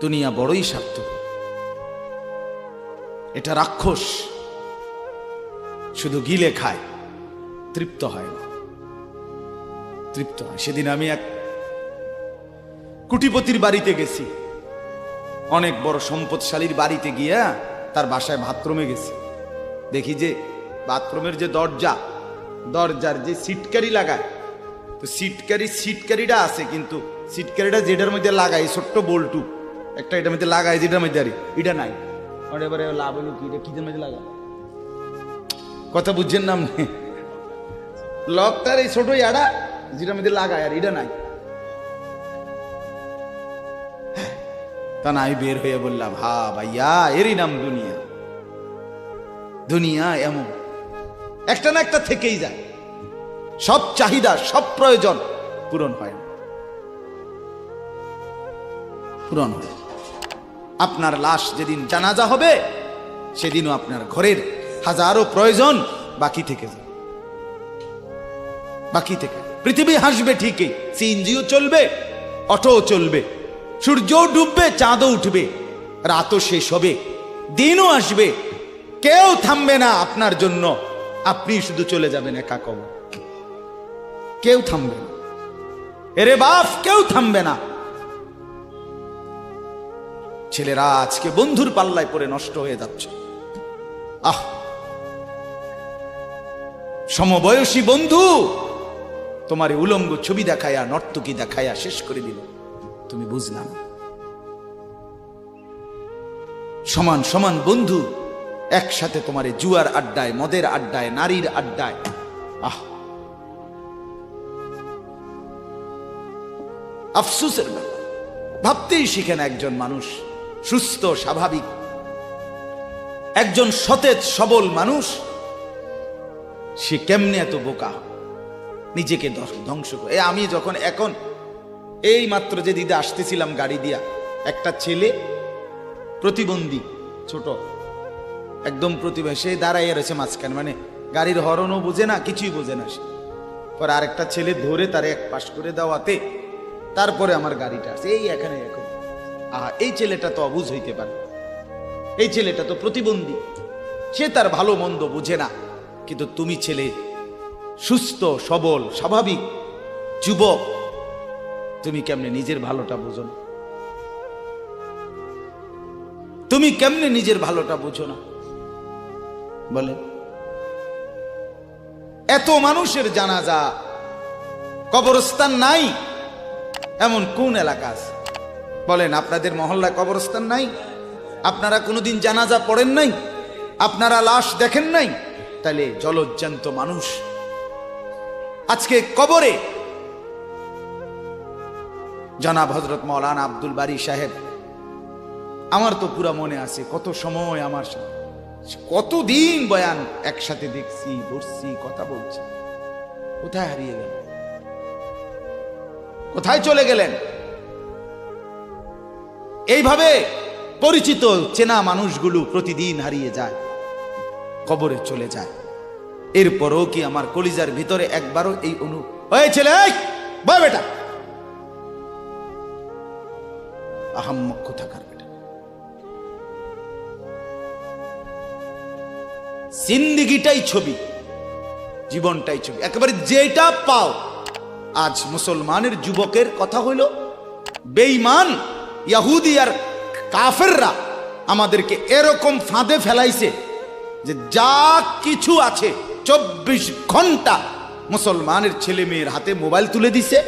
দুনিয়া বড়ই স্বার্থ। এটা রাক্ষস শুধু গিলে খায়, তৃপ্ত হয় না। তৃপ্ত হয়। সেদিন আমি এক কুটিপতির বাড়িতে গেছি। অনেক বড় সম্পদশালীর বাড়িতে গিয়া তার বাসায় বাথরুমে গেছি। দেখি যে বাথরুমের যে দরজা, দরজার যে সিটকারি লাগায়, তো সিটকারি সিটকারিটা আছে, কিন্তু সিটকারিটা যেটার মধ্যে লাগায় ছোট্ট বল্টু একটা এটার মধ্যে লাগাই যেটার মধ্যে আরে এটা নাই। এবারে লাভ হলো কি? এটা কিদের মধ্যে লাগা কথা বুঝছেন নাম নেই লকটার এই ছোট ইয়াটা যেটার মধ্যে লাগায় আর এটা নাই। তা না আমি বের হয়ে বললাম হা ভাইয়া এরই নাম দুনিয়া। দুনিয়া এমন। একটা না একটা থেকেই যায়। সব চাহিদা সব প্রয়োজন পূরণ হয় না। পূরণ হয়। আপনার লাশ যেদিন জানাজা হবে, সেদিনও আপনার ঘরের হাজারো প্রয়োজন বাকি থেকে যায় বাকি থেকে। পৃথিবী হাসবে ঠিকই, সিএনজিও চলবে, অটোও চলবে, সূর্যও ডুববে, চাঁদও উঠবে, রাতও শেষ হবে, দিনও আসবে। কেউ থামবে না আপনার জন্য, আপনি শুধু চলে যাবেন একা কবর কেউ থামবে না। এরে বাপ, কেউ থামবে না। ছেলেরা আজকে বন্ধুর পাল্লায় পড়ে নষ্ট হয়ে যাচ্ছে। আহ! সমবয়সী বন্ধু, তোমার উলঙ্গ ছবি দেখায়া, নর্তকী দেখায়া শেষ করে দিল। তুমি বুঝলা না। সমান সমান বন্ধু, একসাথে তোমার জুয়ার আড্ডায়, মদের আড্ডায়, নারীর আড্ডায়। আহ! আফসুসের ভাবতেই শিখেন একজন মানুষ। সুস্থ, স্বাভাবিক। একজন সতেজ, সবল মানুষ, সে কেমনে এত বোকা? নিজেকে ধ্বংস- করে। এ আমি যখন এখন এই মাত্র যে দিদা আসতেছিলাম গাড়ি দিয়া, একটা ছেলে, প্রতিবন্ধী, ছোট, একদম প্রতিভা, সে দাঁড়াইয়া রয়েছে মাঝখানে মানে গাড়ির হরনও বোঝে না, কিছুই বোঝে না সে। পরে আরেকটা ছেলে ধরে তার এক পাশ করে দেওয়াতে, তারপরে আমার গাড়িটা আসছে এই এখানে এখন আহা, এই ছেলেটা তো অবুঝ হইতে পারে। এই ছেলেটা তো প্রতিবন্ধী। সে তার ভালো মন্দ বুঝে না। কিন্তু তুমি ছেলে, সুস্থ, সবল, স্বাভাবিক, যুবক, তুমি কেমনে নিজের ভালোটা বুঝো না? তুমি কেমনে নিজের ভালোটা বুঝো না? বলে, এত মানুষের জানাজা, কবরস্থান নাই, এমন কোন এলাকা আছে? বলেন, আপনাদের মহল্লায় কবরস্থান নাই? আপনারা কোনোদিন জানাজা পড়েন নাই? আপনারা লাশ দেখেন নাই? তাহলে জলজ্জান্ত মানুষ। আজকে কবরে জনাব হজরত মৌলানা আব্দুল বারি সাহেব, আমার তো পুরা মনে আছে, কত সময় আমার সাথে কতদিন বয়ান একসাথে দেখছি বসছি কথা বলছি। কোথায় হারিয়ে গেল? কোথায় চলে গেলেন? এইভাবে পরিচিত চেনা মানুষগুলো প্রতিদিন হারিয়ে যায়, কবরে চলে যায়। এরপরও কি আমার কলিজার ভিতরে একবারও এই অনু হয়েছিল বেটা! আহাম্মক থাকার বেটা। জিন্দিগিটাই ছবি, জীবনটাই ছবি। একেবারে যেটা পাও, আজ মুসলমানের যুবকের কথা হইল, বেঈমান ইয়াহুদি আর কাফেররা আমাদেরকে এরকম ফাঁদে ফেলাইছে যে যা কিছু আছে, চব্বিশ ঘণ্টা মুসলমানের ছেলে মেয়ের হাতে মোবাইল তুলে দিছে।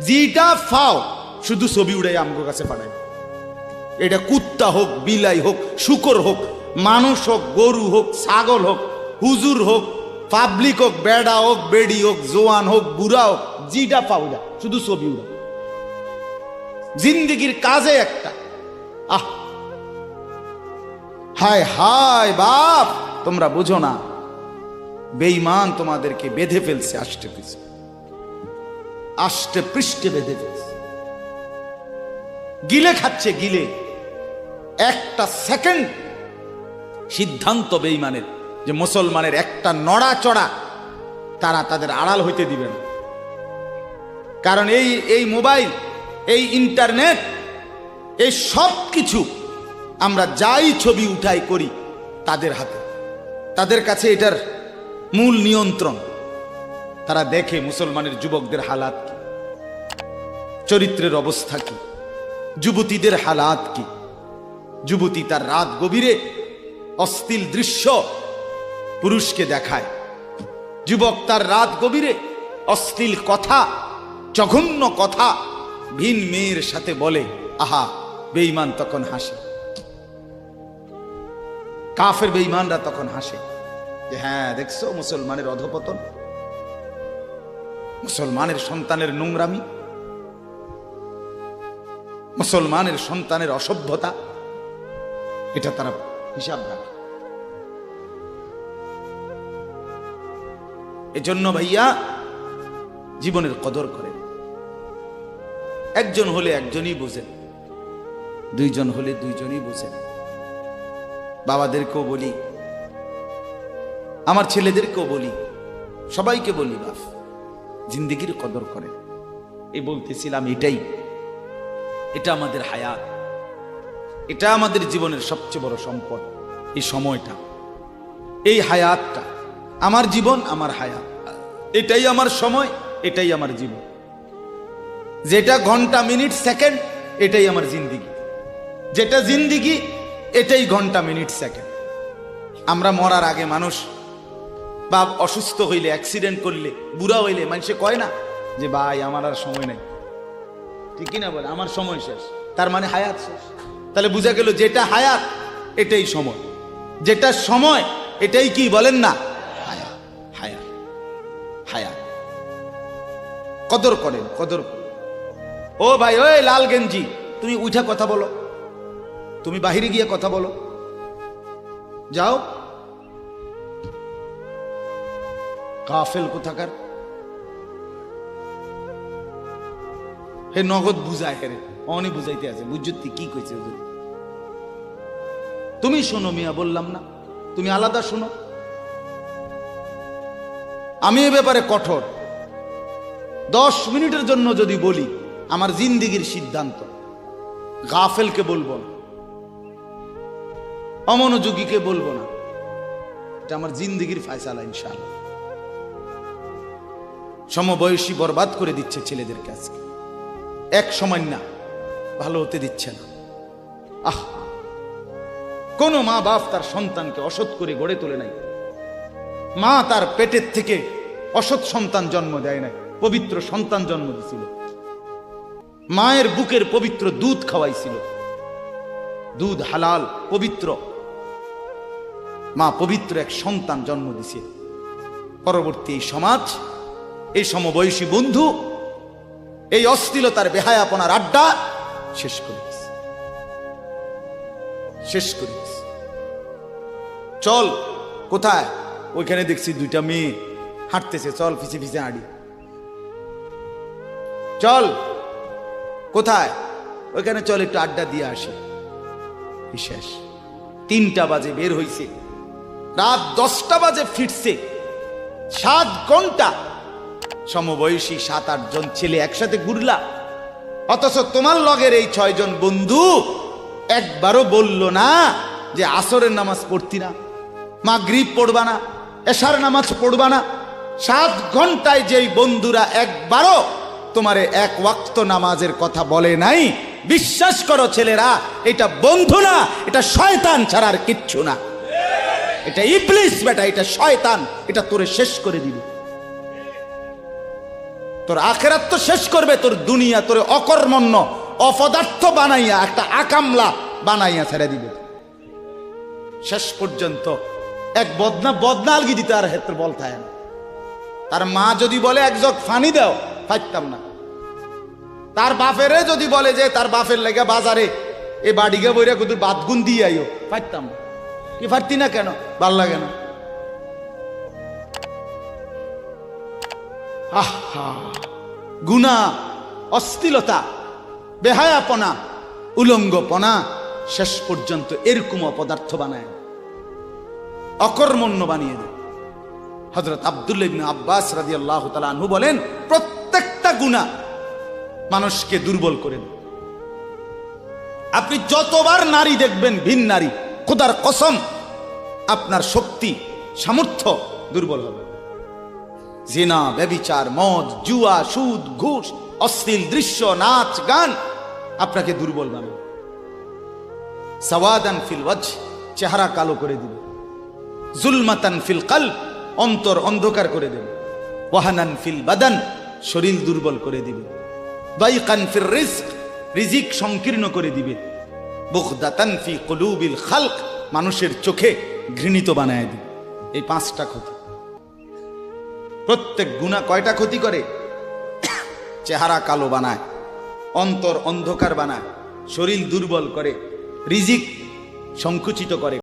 যেটা ফাও, শুধু ছবি উড়াই আমগো কাছে পাঠায়। এটা কুত্তা হোক, বিলাই হোক, শুকর হোক, মানুষ হোক, গরু হোক, ছাগল হোক, হুজুর হোক, পাবলিক হোক, বেড়া হোক, বেড়ি হোক, জোয়ান হোক, বুড়া হোক জিটা পাউডা শুধু ছবি উড়া জিন্দিগির কাজে একটা। আহ! হায় হায় বাপ! তোমরা বুঝো না, বেঈমান তোমাদেরকে বেঁধে ফেলছে, আষ্টে পিছে। আষ্টে পৃষ্ঠে বেঁধে ফেলছে। গিলে খাচ্ছে গিলে। একটা সেকেন্ড সিদ্ধান্ত বেঈমানের, যে মুসলমানের একটা নড়াচড়া তারা তাদের আড়াল হইতে দিবে না। কারণ এই এই মোবাইল এই ইন্টারনেট, এই সব কিছু আমরা যাই ছবি উঠাই করি তাদের হাতে। তাদের কাছে এটার মূল নিয়ন্ত্রণ। তারা দেখে মুসলমানের যুবকদের হালাত কি? চরিত্রের অবস্থা কি? যুবতীদের হালাত কি? যুবতী তার রাত গভীরে অস্থিল দৃশ্য পুরুষকে দেখায়। যুবক তার রাত গভীরে অশ্লীল কথা, জঘন্য কথা ভিন মেয়ের সাথে বলে, আহা, বেঈমান তখন হাসে। কাফের বেঈমানরা তখন হাসে যে হ্যাঁ দেখছ মুসলমানের অধপতন? মুসলমানের সন্তানের নোংরামি? মুসলমানের সন্তানের অসভ্যতা? এটা তারা হিসাব রাখে। এজন্য ভাইয়া, জীবনের কদর করেন। একজন হলে একজনই বোঝেন দুইজন হলে দুইজনই বোঝেন বাবাদেরকেও বলি, আমার ছেলেদেরকেও বলি, সবাইকে বলি, বাপ, জিন্দিগির কদর করেন। এই বলতেছিলাম এটাই, এটা আমাদের হায়াত, এটা আমাদের জীবনের সবচেয়ে বড় সম্পদ, এই সময়টা, এই হায়াতটা, আমার জীবন, আমার হায়াত, এটাই আমার সময়, এটাই আমার জীবন। যেটা ঘণ্টা, মিনিট, সেকেন্ড, এটাই আমার জিন্দিগি। যেটা জিন্দিগি, এটাই ঘণ্টা, মিনিট, সেকেন্ড। আমরা মরার আগে মানুষ বা অসুস্থ হইলে অ্যাক্সিডেন্ট করলে, বুড়া হইলে মানুষে কয় না যে, ভাই, আমার আর সময় নেই। ঠিকই না বলে? আমার সময় শেষ। তার মানে হায়াত শেষ। তাহলে বোঝা গেল যেটা হায়াত, এটাই সময়। যেটা সময়, এটাই কি বলেন না? হায়াত। হায়াত। হায়াত। কদর করেন কদর করেন। ও ভাই, ওই লাল গেঞ্জি, তুমি উঠা কথা বলো। তুমি বাহিরে গিয়ে কথা বলো। যাও। কাফেল কোথাকার? হে নগদ বুঝায় হেরে অনি বুঝাইতে আছে বুঝতি কি কইছে তুমি শোনো মিয়া, বললাম না, তুমি আলাদা শোনো। আমি এ ব্যাপারে কঠোর। দশ মিনিটের জন্য যদি বলি আমার জিন্দিগির সিদ্ধান্ত। গাফেলকে বলব না। অমনোযোগীকে বলব না। এটা আমার জিন্দিগির ফায়সালা, ইনশাআল্লাহ। সমবয়সী বরবাদ করে দিচ্ছে ছেলেদের কাছে এক সময় না, ভালো হতে দিচ্ছে না। আহ! কোন মা বাপ তার সন্তানকে অসৎ করে গড়ে তোলে নাই। মা তার পেটের থেকে অসৎ সন্তান জন্ম দেয় নাই, পবিত্র সন্তান জন্ম দিছিল। মায়ের বুকের পবিত্র দুধ খাওয়াইছিল। দুধ হালাল, পবিত্র। মা পবিত্র এক সন্তান জন্ম দিছে। পরবর্তী এই সমাজ, এই সমবয়সী বন্ধু, এই অস্থিলতার বেহায়াপনার আড্ডা শেষ করে শেষ করে চল, কোথায়? ওইখানে দেখছি দুইটা মেয়ে। হাঁটতেছে, চল, ফিসে ফিসে হাঁড়ি চল। কোথায়? ওইখানে চল, একটু আড্ডা দিয়ে আসি। শেষ। তিনটা বাজে বের হইছে। রাত দশটা বাজে ফিরছে। সাত ঘণ্টা। সমবয়সী সাত আটজন ছেলে একসাথে ঘুরলা। অথচ তোমার লগের এই ছয়জন বন্ধু একবারও বলল না যে আসরের নামাজ পড়তি না মা গ্রিপ পড়বা না, এশার নামাজ পড়বা না। সাত ঘন্টায় যেই বন্ধুরা একবারও তোমারে এক ওয়াক্ত নামাজের কথা বলে নাই। বিশ্বাস করো ছেলেরা, এটা বন্ধু না, এটা শয়তান ছাড়ার কিচ্ছু না। এটা ইবলিস বেটা, এটা শয়তান, এটা তোরে শেষ করে দিবে। তোর আখেরাত তো শেষ করবে, তোর দুনিয়া তোর অকর্মণ্য, অপদার্থ বানাইয়া, একটা আকামলা বানাইয়া ছেড়ে দিবে। শেষ পর্যন্ত এক বদনা বদনা আলগি দিতে আর হেত্র বল থাকে না। তার মা যদি বলে, এক ফানি দাও ফাইতাম না। তার বাপেরে যদি বলে যে তার বাপের লেগে বাজারে এ বাড়িকে বইরা কুদুর বাদগুন দিয়ে আইও। ফাইতাম। কি ফারতি না কেন? ভালো লাগে না। আহা গুণা অস্থিলতা বেহায়াপনা উলঙ্গপনা শেষ পর্যন্ত এরকম অপদার্থ বানায় অকর্মণ্য বানিয়ে দেয়। হজরত আবদুল্লাহ ইবনে আব্বাস রাজি আল্লাহ বলেন প্রত্যেকটা গুণা মানুষকে দুর্বল করে দেয়। আপনি যতবার নারী দেখবেন, ভিন নারী, খোদার কসম, আপনার শক্তি, সামর্থ্য দুর্বল হবে। জিনা ব্যবিচার মদ, জুয়া, সুদ, ঘুষ, অশ্লীল দৃশ্য, নাচ, গান আপনাকে দুর্বল বানাবে। সাওয়াদান ফিল ওয়াজ চেহারা কালো করে দিবে। জুলমাতান ফিল কাল অন্তর অন্ধকার করে দেবে। ওয়াহানান ফিল বাদান, শরীর দুর্বল করে দিবে। মানুষের চোখে ঘৃণিত বানায় এই পাঁচটা ক্ষতি। প্রত্যেক গুণা কয়টা ক্ষতি করে? চেহারা কালো বানায়, অন্তর অন্ধকার বানায়, শরীর দুর্বল করে, রিজিক সংকুচিত করে।